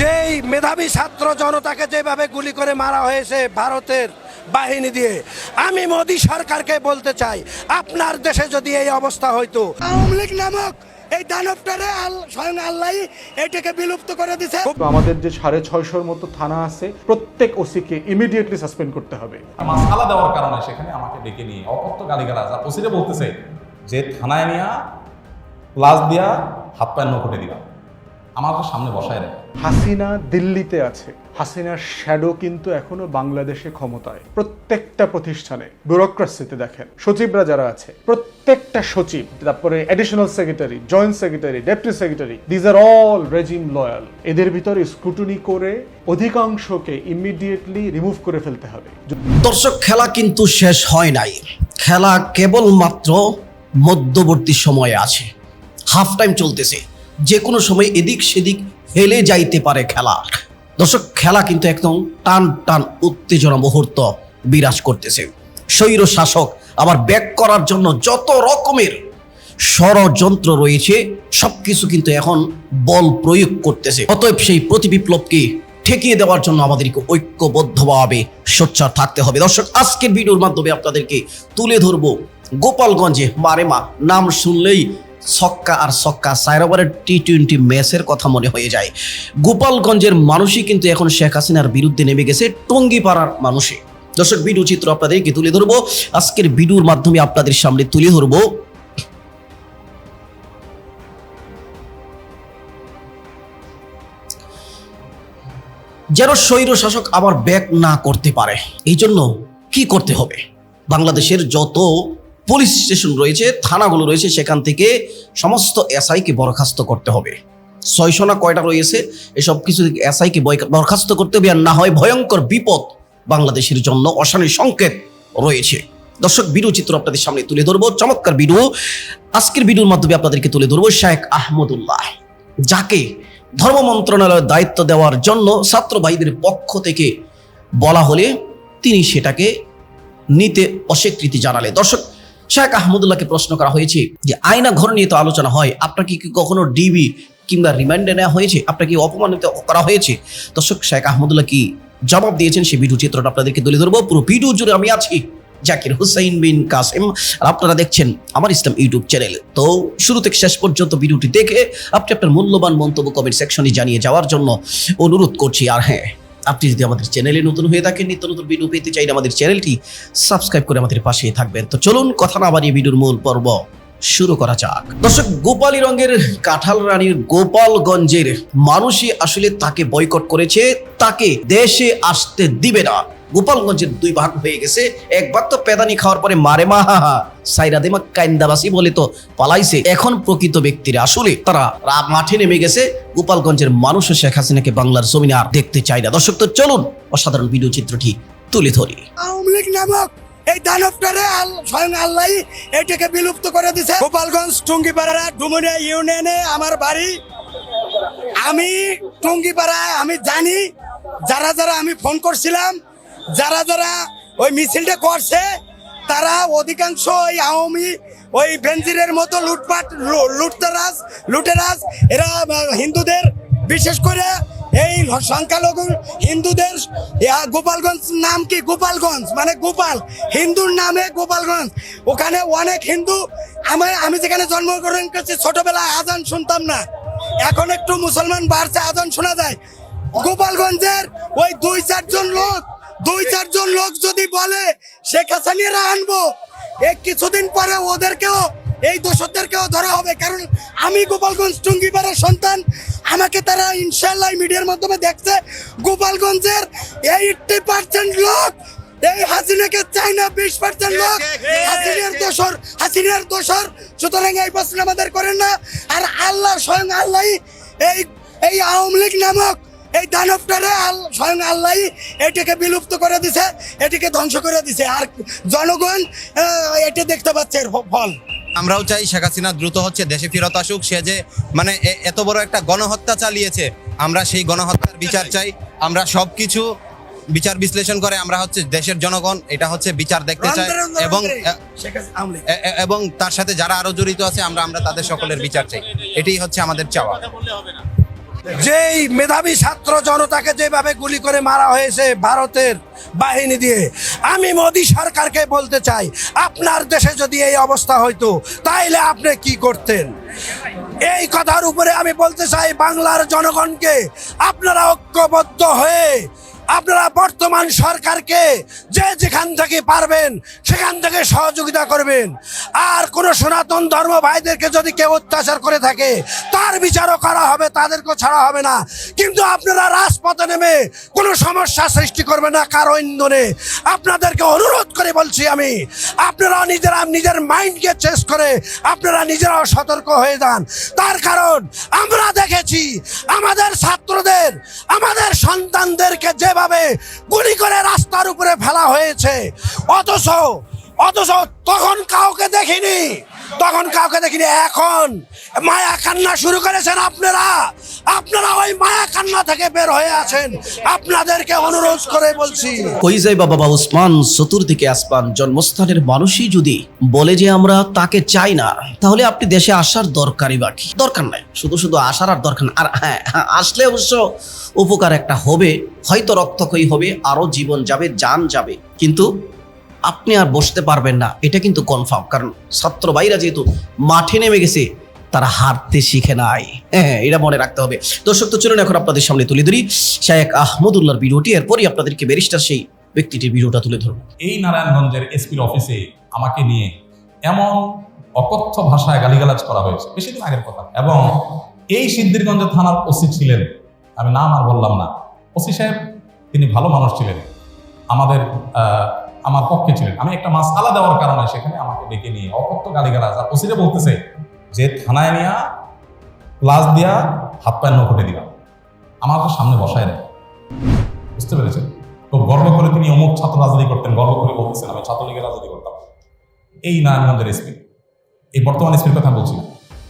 যেই মেধাবী ছাত্র জনতাকে যেভাবে গুলি করে মারা হয়েছে ভারতের বাহিনী দিয়ে আমি মোদী সরকারকে বলতে চাই আপনার দেশে যদি এই অবস্থা হইতো। আওয়ামী লীগ নামক এই দানবটারে স্বয়ং আল্লাহ এটাকে বিলুপ্ত করে দিছে। তো আমাদের যে সাড়ে ছয়শোর মতো থানা আছে প্রত্যেক ওসিকে ইমিডিয়েটলি সাসপেন্ড করতে হবে। মাসালা দেওয়ার কারণে সেখানে আমাকে ডেকে নিয়ে অকথ্য গালিগালাজ আর ওসিরে বলতেছে যে থানায় নিয়া প্লাস দিয়া হাত পায়ের নকুটে দিবা। আমাকে সামনে বসায় রে হাসিনা দিল্লিতে আছে। হাসিনার শ্যাডো কিন্তু এখনও বাংলাদেশে ক্ষমতায়। প্রত্যেকটা প্রতিষ্ঠানে ব্যুরোক্রাসিতে দেখেন। সচিবরা যারা আছে প্রত্যেকটা সচিব তারপরে additional secretary joint secretary deputy secretary these are all regime loyal এদের ভিতরে স্ক্রুটনি করে অধিকাংশকে ইমিডিয়েটলি রিমুভ করে ফেলতে হবে। দর্শক খেলা কিন্তু শেষ হয় নাই। খেলা কেবলমাত্র মধ্যবর্তী সময়ে আছে। হাফ টাইম চলতেছে। যে কোনো সময় এদিক সেদিক হেলে যাইতে পারে খেলা। দর্শক, খেলা কিন্তু একদম টান টান উত্তেজনা মুহূর্ত বিরাজ করতেছে। স্বৈর শাসক আবার ব্যাক করার জন্য যত রকমের ষড়যন্ত্র রয়েছে সব কিছু কিন্তু এখন বল প্রয়োগ করতেছে। অতএব সেই প্রতি বিপ্লবকে ঠেকিয়ে দেওয়ার জন্য আমাদেরকে ঐক্যবদ্ধভাবে সোচ্চার থাকতে হবে। দর্শক, আজকের ভিডিওর মাধ্যমে আপনাদেরকে তুলে ধরবো গোপালগঞ্জে মারেমা। নাম শুনলেই ছক্কা আর ছক্কা ওভারের টি টোয়েন্টি ম্যাচের কথা মনে হয়ে যায়। গোপালগঞ্জের মানুষই কিন্তু এখন শেখ হাসিনার বিরুদ্ধে নেমে গেছে টঙ্গিপাড়ার মানুষে। দর্শক ভিডিও চিত্র আপনাদেরকে তুলে ধরবো। আজকের ভিডিওর মাধ্যমে আপনাদের সামনে তুলে ধরবো। যেন স্বৈর শাসক আবার ব্যাক না করতে পারে এই জন্য কি করতে হবে? বাংলাদেশের যত পুলিশ স্টেশন রয়েছে, থানাগুলো রয়েছে, সেখান থেকে সমস্ত এসআইকে বরখাস্ত করতে হবে। ছয়শো না কয়টা রয়েছে, এসব কিছু এসআইকে বরখাস্ত করতে হবে আর না হয় ভয়ঙ্কর বিপদ বাংলাদেশের জন্য অশানী সংকেত রয়েছে। দর্শক, ভিডিও চিত্র আপনাদের সামনে তুলে ধরবো। চমৎকার ভিডিও। আজকের ভিডিওর মাধ্যমে আপনাদেরকে তুলে ধরবো শেখ আহমদুল্লাহ, যাকে ধর্ম মন্ত্রণালয়ের দায়িত্ব দেওয়ার জন্য ছাত্র ভাইদের পক্ষ থেকে বলা হলে তিনি সেটাকে নিতে অস্বীকৃতি জানালে। দর্শক শেখ আহমদুল্লাহকে প্রশ্ন করা হয়েছে যে আয়না ঘর নিয়ে তো আলোচনা হয় আপনাকে কি কখনো ডিবি কিংবা রিমান্ডে নেওয়া হয়েছে? আপনাকে অপমানিত করা হয়েছে? দর্শক, শেখ আহমদুল্লাহ কি জবাব দিয়েছেন? সেই ভিডিও চিত্রটা আপনাদেরকে তুলে ধরবো। পুরো ভিডিও জুড়ে আমি আছি জাকির হুসাইন বিন কাসেম। আর আপনারা দেখছেন আমার ইসলাম ইউটিউব চ্যানেল। তো শুরু থেকে শেষ পর্যন্ত ভিডিওটি দেখে আপনি আপনার মূল্যবান মন্তব্য কমেন্ট সেকশনে জানিয়ে যাওয়ার জন্য অনুরোধ করছি। আর হ্যাঁ আপনি যদি আমাদের চ্যানেলে নতুন হয়ে থাকেন, নিত্য নতুন ভিডিও পেতে চাইলে আমাদের চ্যানেলটি সাবস্ক্রাইব করে আমাদের পাশে থাকবেন। তো চলুন কথা না বাড়িয়ে ভিডিওর মূল পর্ব শুরু করা যাক। দর্শক, গোপালী রঙের কাঁঠাল রানীর গোপালগঞ্জের মানুষই আসলে তাকে বয়কট করেছে, তাকে দেশে আসতে দিবে না। গোপালগঞ্জের দুই ভাগ হয়ে গেছে। একবার তো পেদানি খাওয়ার পরে মারে মা, হা হা, সাইরা দেমা কাইন্দাবাসী বলে তো পালাইছে। এখন প্রকৃত ব্যক্তিরা আসলে তারা মাঠে নেমে গেছে। গোপালগঞ্জের মানুষও শেখ হাসিনাকে বাংলার জমিনে আর দেখতে চায় না। দর্শক, তো চলুন অসাধারণ ভিডিও চিত্রটি তুলে ধরি। এই দানবটারে স্বয়ং আল্লাহ এটাকে বিলুপ্ত করে দিছে। গোপালগঞ্জ টুঙ্গিপাড়া ডুমুরিয়া ইউনিয়নে আমার বাড়ি। আমি টুঙ্গিপাড়ায় আমি জানি, যারা যারা আমি ফোন করছিলাম যারা যারা ওই মিছিলটা করছে, তারা অধিকাংশ ওই আওয়ামী, ওই বেঞ্জিরের মতো লুটপাট লুটতারাজ, লুটেরাজ, এরা হিন্দুদের, বিশেষ করে এই সংখ্যালঘু হিন্দুদের গোপালগঞ্জ নাম কি? গোপালগঞ্জ মানে গোপাল, হিন্দুর নামে গোপালগঞ্জ। ওখানে অনেক হিন্দু, আমি আমি যেখানে জন্মগ্রহণ করছি, ছোটবেলায় আজান শুনতাম না। এখন একটু মুসলমান বাড়ছে, আজান শোনা যায়। গোপালগঞ্জের ওই দুই, চারজন লোক দুই চারজন লোক যদি বলে শেখ হাসানিরা আনব এই কিছুদিন পরে ওদেরকেও এই দোষদেরকেও ধরা হবে। কারণ আমি গোপালগঞ্জ টুঙ্গিপাড়ার সন্তান আমাকে তারা ইনশাল্লাহ মিডিয়ার মাধ্যমে দেখছে। গোপালগঞ্জের এইটটি পার্সেন্ট লোক এই হাসিনাকে চাই না বিশ পার্সেন্ট লোক। হাসিনার দোষর হাসিনার দোষর সুতরাং এই প্রশ্ন আমাদের করেন না। আর আল্লাহ স্বয়ং আল্লাহ এই এই আওয়ামী লীগ নামক এই দানবটারে স্বয়ং আল্লাহ এটাকে বিলুপ্ত করে দিছে এটাকে ধ্বংস করে দিছে। আর জনগণ এটা দেখতে পাচ্ছে এর ফল। আমরাও চাই শেখ হাসিনা দ্রুত হচ্ছে দেশে ফেরত আসুক। সে যে মানে এত বড় একটা গণহত্যা চালিয়েছে আমরা সেই গণহত্যার বিচার চাই। আমরা সবকিছু বিচার বিশ্লেষণ করে আমরা হচ্ছে দেশের জনগণ এটা হচ্ছে বিচার দেখতে চাই। এবং এবং তার সাথে যারা আরও জড়িত আছে আমরা আমরা তাদের সকলের বিচার চাই। এটাই হচ্ছে আমাদের চাওয়া। যেই মেধাবী ছাত্র জনতাকে যেভাবে গুলি করে মারা হয়েছে ভারতের বাহিনী দিয়ে, আমি মোদী সরকারকে বলতে চাই, আপনার দেশে যদি এই অবস্থা হইতো, তাইলে আপনি কি করতেন? এই কথার উপরে আমি বলতে চাই, বাংলার জনগণকে আপনারা ঐক্যবদ্ধ হয়ে আপনারা বর্তমান সরকারকে যে যেখান থেকে পারবেন, সেখান থেকে সহযোগিতা করবেন। আর কোনো সনাতন ধর্ম ভাইদেরকে যদি কেউ অত্যাচার করে থাকে, তার বিচারও করা হবে তাদেরকে ছাড়া হবে না। কিন্তু আপনারা রাজপথে নেমে কোনো সমস্যা সৃষ্টি করবে না, কারও ইন্ধনে। আপনাদেরকে অনুরোধ করে বলছি আমি, আপনারা নিজেরা নিজের মাইন্ডকে চেস করে আপনারা নিজেরাও সতর্ক হয়ে যান। তার কারণ আমরা দেখেছি আমাদের ছাত্রদের, আমাদের সন্তানদেরকে যেভাবে গুলি করে রাস্তার উপরে ফেলা হয়েছে, অথচ অথচ তখন কাউকে দেখিনি। তখন কাউকে দেখিনি, এখন মায়া কান্না শুরু করেছেন আপনারা। আপনারা ওই মায়া কান্না থেকে বের হয়ে আছেন। আপনাদেরকে অনুরোধ করে বলছি। কই যাই বাবা উসমান চতুর্দিকে আসমান, জন্মস্থানের মানুষই যদি বলে যে আমরা তাকে চাই না, তাহলে আপনি দেশে আসার দরকারই বাকি দরকার নাই। শুধু শুধু আসার আর দরকার আর হ্যাঁ আসলে অবশ্য উপকার একটা হবে। হয়তো রক্তক্ষয়ী হবে, আরও জীবন যাবে যান যাবে। কিন্তু আপনি আর বসতে পারবেন না। এটা কিন্তু কনফার্ম কারণ ছাত্র ভাইরা যেহেতু মাঠে নেমে গেছে, তারা হারতে শিখে নাই। হ্যাঁ এটা মনে রাখতে হবে। দর্শক, তো চলুন এখন আপনাদের সামনে তুলে ধরি। শায়েক আহমদুল্লাহর ভিডিওটি, এরপরই আপনাদেরকে ব্যারিস্টার সেই ব্যক্তিটির ভিডিওটা তুলে ধরবো। এই নারায়ণগঞ্জের এসপির অফিসে আমাকে নিয়ে এমন অকথ্য ভাষায় গালিগালাজ করা হয়েছে। বেশি দিন আগের কথা। এবং এই সিদ্ধিরগঞ্জ থানার ওসি ছিলেন। আমি নাম আর বললাম না। ওসি সাহেব, তিনি ভালো মানুষ ছিলেন। আমাদের আমার পক্ষে ছিলেন। আমি একটা মাসালা দেওয়ার কারণে সেখানে আমাকে ডেকে নিয়ে অকথ্য গালিগালাজ আর ওসিরে বলতেছে, যে থানায় নিয়া প্লাস দিয়া, হাত পায়ের নখটে দিলাম আমার তো সামনে বসায় দেয় বুঝতে পেরেছেন? খুব গর্ব করে তিনি অমুক ছাত্র রাজনীতি করতেন, গর্ব করে বলতেছেন, আমি ছাত্র ছাত্রলীগের রাজনীতি করতাম। এই নারায়ণগঞ্জের এসপি এই বর্তমান এসপির কথা বলছি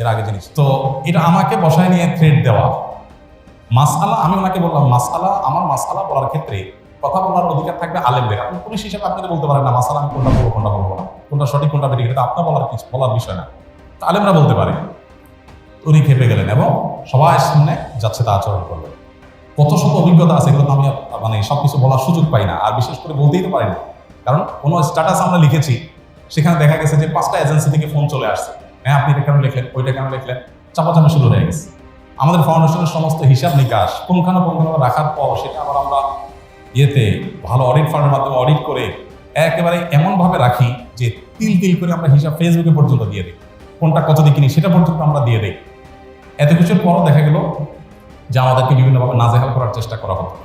এর আগে জিনিস তো এটা আমাকে বসায় নিয়ে থ্রেড দেওয়া। মাসালা আমি ওনাকে বললাম মাসালা আমার মাসালা বলার ক্ষেত্রে কথা বলার অধিকার থাকবে আলেমদের। আপনি পুলিশ হিসেবে আপনাদের বলতে পারেন, না, মাসালা আমি কোনটা বলব কোনটা বলব না। কোনটা সঠিক, কোনটা বেঠিক, এটা আপনার বলার কিছু, বলার বিষয় না। আলেমরা বলতে পারে। উনি খেপে গেলেন এবং সবাই সামনে যাচ্ছে তা আচরণ করলেন। কত শত অভিজ্ঞতা আছে, এগুলো আমি মানে সবকিছু বলার সুযোগ পাই না, আর বিশেষ করে বলতেই তো পারি না কারণ কোনো স্ট্যাটাস আমরা লিখেছি, সেখানে দেখা গেছে যে পাঁচটা এজেন্সি থেকে ফোন চলে আসছে। হ্যাঁ আপনি এটা কেন লিখলেন? ওইটা কেন লিখলেন? চাপাচাপি শুরু হয়ে গেছে। আমাদের ফাউন্ডেশনের সমস্ত হিসাব নিকাশ পুঙ্খানো পুঙ্খানো রাখার পর সেটা আবার আমরা ইয়েতে ভালো অডিট ফার্মের মাধ্যমে অডিট করে একেবারে এমনভাবে রাখি যে তিল তিল করে আমরা হিসাব ফেসবুকে পর্যন্ত দিয়ে দিই। কোনটা কত দিয়ে কিনি সেটা পর্যন্ত আমরা দিয়ে দিই। এত কিছুর পরও দেখা গেল যে আমাদেরকে বিভিন্নভাবে নাজেহাল করার চেষ্টা করা হতো।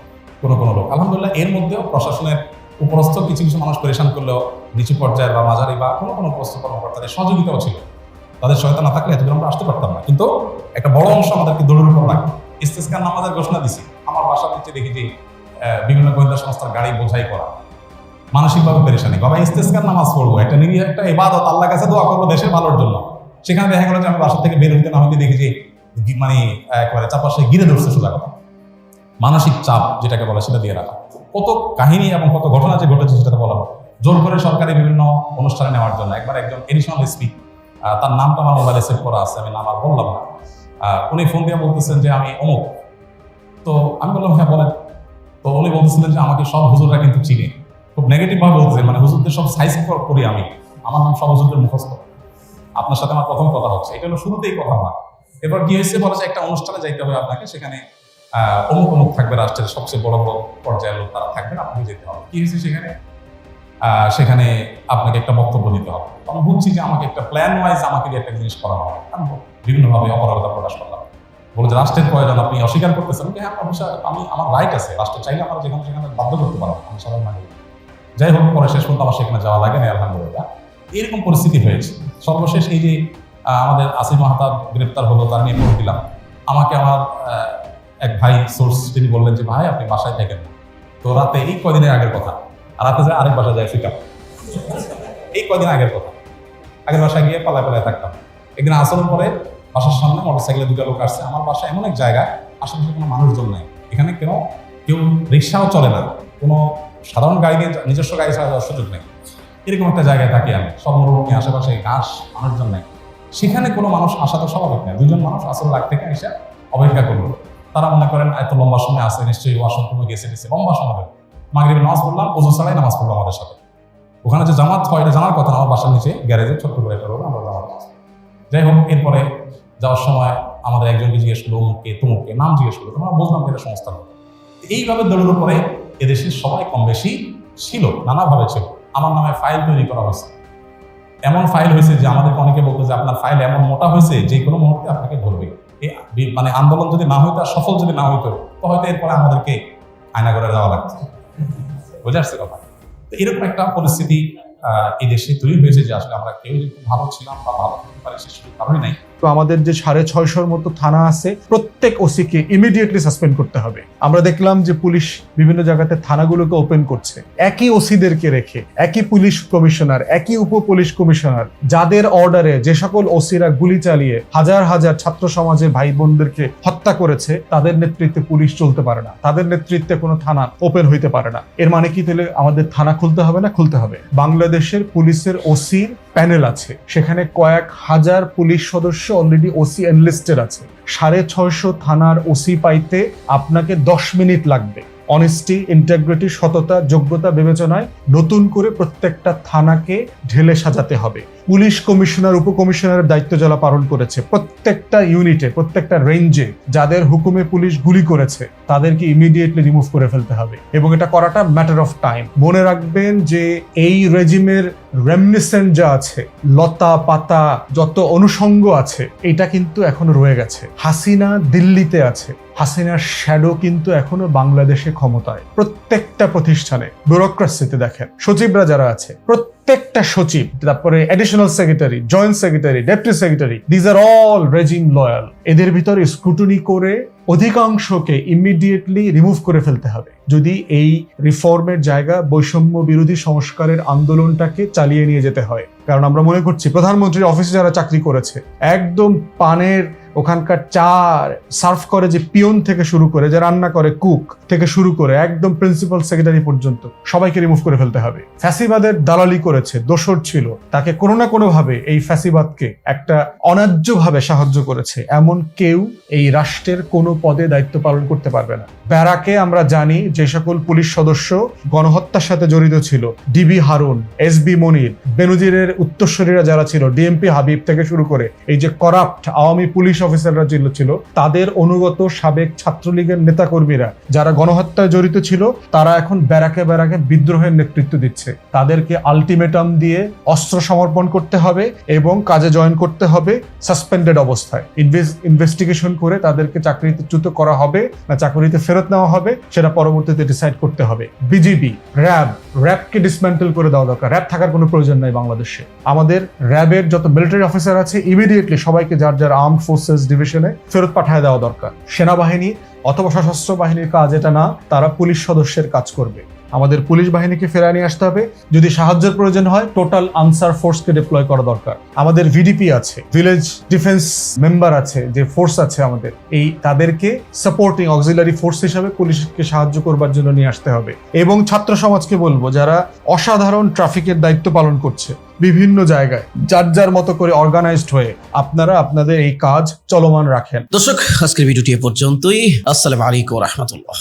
কোনো কোনো লোক। আলহামদুলিল্লাহ, এর মধ্যেও প্রশাসনের উপরস্থ কিছু কিছু মানুষ পরেশান করলেও নিচু পর্যায়ের বা মাঝারি বা কোনো কোনো উপস্থ কর্মকর্তাদের সহযোগিতাও ছিল। তাদের সহায়তা না থাকলে এতদূর আমরা আসতে পারতাম না। কিন্তু একটা বড় অংশ আমাদেরকে দৌড়ের উপর লাগে ইস্তেস্কার নামাজের ঘোষণা দিছি। আমার বাসা নিচে দেখি যে বিভিন্ন গোয়েন্দা সংস্থার গাড়ি বোঝাই করা। মানসিকভাবে পেরেশানি। বাবা ইস্তেস্কার নামাজ পড়ব। একটা নিরীহ, একটা ইবাদত আল্লাহ কাছে দোয়া করব দেশের ভালোর জন্য। সেখানে দেখা গেলো যে আমি বাসা থেকে বের হইতে না হইতে দেখি যে গি- মানে একেবারে চাপাশে গিরে ধরছে সোজা কথা। মানসিক চাপ যেটাকে বলে সেটা দিয়ে রাখা। কত কাহিনী এবং কত ঘটনা যে ঘটেছে সেটা বলা হয়। জোর করে সরকারি বিভিন্ন অনুষ্ঠানে নেওয়ার জন্য। একবার একজন এডিশনাল এসপি তার নামটা আমার মোবাইলে সেভ করা আছে, আমি নাম আর বললাম না। উনি ফোন দিয়ে বলতেছেন যে আমি অমুক। তো আমি বললাম হ্যাঁ বলেন। তো উনি বলতেছিলেন যে আমাকে সব হুজুররা কিন্তু চিনে। খুব নেগেটিভ ভাবে বলতেছেন মানে হুজুরদের সব সাইজ করি আমি। আমার নাম সব হুজুরদের মুখস্থ। আপনার সাথে আমার প্রথম কথা হচ্ছে। এটা হলো শুরুতেই কথা না এবার কি হয়েছে? বলে যে একটা অনুষ্ঠানে যাইতে হবে আপনাকে, সেখানে অমুক অমুক থাকবে রাষ্ট্রের সবচেয়ে বড় বড় পর্যায়ের লোক তারা থাকবেন আপনাকে যেতে হবে। কি হয়েছে সেখানে? সেখানে আপনাকে একটা বক্তব্য দিতে হবে। আমি বুঝছি যে আমাকে একটা প্ল্যান ওয়াইজ আমাকে একটা জিনিস করা হবে। বিভিন্নভাবে অপরাধতা প্রকাশ করলাম। বলে যে রাষ্ট্রের প্রয়োজন আপনি অস্বীকার করতেছেন? যে হ্যাঁ আমার আমি, আমার রাইট আছে। রাষ্ট্র চাইলে আমার যেখানে সেখানে বাধ্য করতে পারব, আমি সাধারণ যাই হোক, পরে শেষ পর্যন্ত আমার সেখানে যাওয়া লাগে না আলহামদুলিল্লাহ। এরকম পরিস্থিতি হয়েছে। সর্বশেষ এই যে আমাদের আসিফ মাহতাব গ্রেপ্তার হলো, তার নিয়ে পড়ে দিলাম। আমাকে আমার এক ভাই সোর্স তিনি বললেন যে, ভাই, আপনি বাসায় থাকেন তো রাতে, এই কদিনের আগের কথা। রাতে যায় আরেক বাসায় যায় ফিকাপ এই কদিন আগের কথা। আগের বাসায় গিয়ে পালায় পালায় থাকতাম। একদিন আসানোর পরে বাসার সামনে মোটরসাইকেলে দুটো লোক আসছে। আমার বাসা এমন এক জায়গা আশেপাশে কোনো মানুষজন নেই। এখানে কেন কেউ রিক্সাও চলে না। কোনো সাধারণ গাড়ি নিজস্ব গাড়ি ছাড়া সুযোগ নেই। এরকম একটা জায়গায় থাকি আমি। সব মরুভূমি, আশেপাশে ঘাস, মানুষজন নেই। সেখানে কোনো মানুষ আসা তো স্বাভাবিক না। দুজন মানুষ আসল লাগ থেকে এসে অপেক্ষা করল। তারা মনে করেন এত লম্বা সময় আছে, নিশ্চয়ই ওয়াশরুম রুমে গেছে গেছে। লম্বা সময় মাগরিবে নামাজ পড়লাম ওজু ছাড়াই নামাজ পড়লাম আমাদের সাথে। ওখানে যে জামাত হয়, এটা জানার কথা আমার বাসার নিচে গ্যারেজে ছোট্ট করে একটা আমরা জামাত। যাই হোক, এরপরে যাওয়ার সময় আমাদের একজনকে জিজ্ঞেস করল, অমুককে, তমুককে? নাম জিজ্ঞেস করল। তোমরা বুঝলাম এটা সংস্থার। এইভাবে দলের উপরে এদেশে সবাই কম বেশি ছিল, নানাভাবে ছিল। আমার নামে ফাইল তৈরি করা হয়েছে। এমন ফাইল হয়েছে যে আমাদেরকে অনেকে বলতো যে আপনার ফাইল এমন মোটা হয়েছে, যে কোনো মুহূর্তে আপনাকে ধরবে। মানে আন্দোলন যদি না হইতো আর সফল যদি না হইতো, তো হয়তো এরপরে আমাদেরকে আয়না করে দেওয়া লাগতো। বুঝে আসছে কথা? তো এরকম একটা পরিস্থিতি এই দেশে তৈরি হয়েছে যে আসলে আমরা কেউ ভালো ছিলাম বা ভালো থাকতে পারি, সে কারণই নাই। তো আমাদের যে সাড়ে ছয়শোর মতো থানা আছে, প্রত্যেক ওসিকে ইমিডিয়েটলি সাসপেন্ড করতে হবে। আমরা দেখলাম যে পুলিশ বিভিন্ন জায়গাতে থানাগুলোকে ওপেন করছে। একই ওসিদেরকে রেখে, একই পুলিশ কমিশনার, একই উপ পুলিশ কমিশনার, যাদের অর্ডারে যে সকল ওসিরা গুলি চালিয়ে হাজার হাজার ছাত্র সমাজের ভাই বোনদেরকে হত্যা করেছে, তাদের নেতৃত্বে পুলিশ চলতে পারে না। তাদের নেতৃত্বে কোনো থানা ওপেন হইতে পারে না। এর মানে কি তাহলে আমাদের থানা খুলতে হবে না খুলতে হবে? বাংলাদেশের পুলিশের ওসির প্যানেল আছে। সেখানে কয়েক হাজার পুলিশ সদস্য অলরেডি ওসি এনলিস্টেড আছে। সাড়ে ছয়শো থানার ওসি পাইতে আপনাকে দশ মিনিট লাগবে। অনেস্টি ইন্টাগ্রিটি সততা, যোগ্যতা বিবেচনায় নতুন করে প্রত্যেকটা থানাকে ঢেলে সাজাতে হবে। পুলিশ কমিশনার, উপকমিশনারের দায়িত্ব যারা পালন করেছে, প্রত্যেকটা ইউনিটে প্রত্যেকটা রেঞ্জে যাদের হুকুমে পুলিশ গুলি করেছে, তাদেরকে ইমিডিয়েটলি রিমুভ করে ফেলতে হবে। এবং এটা করাটা ম্যাটার অফ টাইম মনে রাখবেন যে এই রেজিমের রেমনিসেন্ট যা আছে, লতা, পাতা, যত অনুষঙ্গ আছে, এটা কিন্তু এখনও রয়ে গেছে। হাসিনা দিল্লিতে আছে। হাসিনার শ্যাডো কিন্তু এখনও বাংলাদেশে ক্ষমতায়। প্রত্যেকটা প্রতিষ্ঠানে ব্যুরোক্রাসিতে দেখেন, সচিবরা যারা আছে, প্রত্যেকটা সচিব, তারপরে additional secretary joint secretary deputy secretary these are all regime loyal এদের ভিতরে স্ক্রুটনি করে অধিকাংশকে ইমিডিয়েটলি রিমুভ করে ফেলতে হবে। যদি এই রিফর্মের জায়গা বৈষম্য বিরোধী সংস্কারের আন্দোলনটাকে চালিয়ে নিয়ে যেতে হয়। কারণ আমরা মনে করছি, প্রধানমন্ত্রীর অফিসে যারা চাকরি করেছে, একদম পানের ওখানকার চা সার্ভ করে যে পিয়ন থেকে শুরু করে, যে রান্না করে, কুক থেকে শুরু করে, একদম প্রিন্সিপাল সেক্রেটারি পর্যন্ত সবাইকে রিমুভ করে ফেলতে হবে। ফ্যাসিবাদের দালালি করেছে দোসর ছিল। তাকে কোনো না কোনো ভাবে এই ফ্যাসিবাদকে একটা অন্যায্যভাবে সাহায্য করেছে। এমন কেউ এই রাষ্ট্রের কোনো পদে দায়িত্ব পালন করতে পারবে না। ব্যারাকে আমরা জানি যে সকল পুলিশ সদস্য গণহত্যার সাথে জড়িত ছিল DB Harun, S B Monir, বেনজিরের উত্তরসূরীরা যারা ছিল, ডিএমপি হাবিব থেকে শুরু করে এই যে করাপ্ট আওয়ামী পুলিশ অফিসাররা ছিল তাদের অনুগত সাবেক ছাত্রলীগের নেতাকর্মীরা যারা গণহত্যায় জড়িত ছিল, তারা এখন ব্যারাকে ব্যারাকে বিদ্রোহের নেতৃত্ব দিচ্ছে। তাদেরকে আলটিমেটাম দিয়ে অস্ত্র সমর্পণ করতে হবে এবং কাজে জয়েন করতে হবে সাসপেন্ডেড অবস্থায়। ইনভেস্টিগেশন করে তাদেরকে চাকরিতে চ্যুত করা হবে, না চাকরিতে ফেরত নেওয়া হবে, সেটা পরবর্তীতে ডিসাইড করতে হবে। বিজিবি র্যাব, র্যাবকে ডিসমেন্টেল করে দেওয়া দরকার। র্যাব থাকার কোনো প্রয়োজন নাই বাংলাদেশে। আমাদের র্যাবের যত মিলিটারি অফিসার আছে ইমিডিয়েটলি সবাইকে যার যার আর্মড ফোর্সেস ডিভিশনে ফেরত পাঠিয়ে দেওয়া দরকার। সেনাবাহিনী অথবা সশস্ত্র বাহিনীর কাজ এটা না, তারা পুলিশ সদস্যের কাজ করবে। আমাদের পুলিশ বাহিনীকে ফেরায় নিয়ে আসতে হবে। যদি সাহায্যের প্রয়োজন হয় টোটাল আনসার ফোর্সকে ডিপ্লয় করা দরকার। আমাদের ভিডিপি আছে ভিলেজ ডিফেন্স মেম্বার আছে, যে ফোর্স আছে আমাদের, এই তাদেরকে সাপোর্টিং অক্সিলারি ফোর্স হিসাবে পুলিশকে সাহায্য করবার জন্য নিয়ে আসতে হবে। এবং ছাত্র সমাজকে বলব, যারা অসাধারণ ট্রাফিকের দায়িত্ব পালন করছে, বিভিন্ন জায়গায়, যার যার মতো করে অর্গানাইজড হয়ে আপনারা আপনাদের এই কাজ চলমান রাখেন। দর্শক, আজকের ভিডিওটি এ পর্যন্তই। আসসালামু আলাইকুম রহমতুল্লাহ।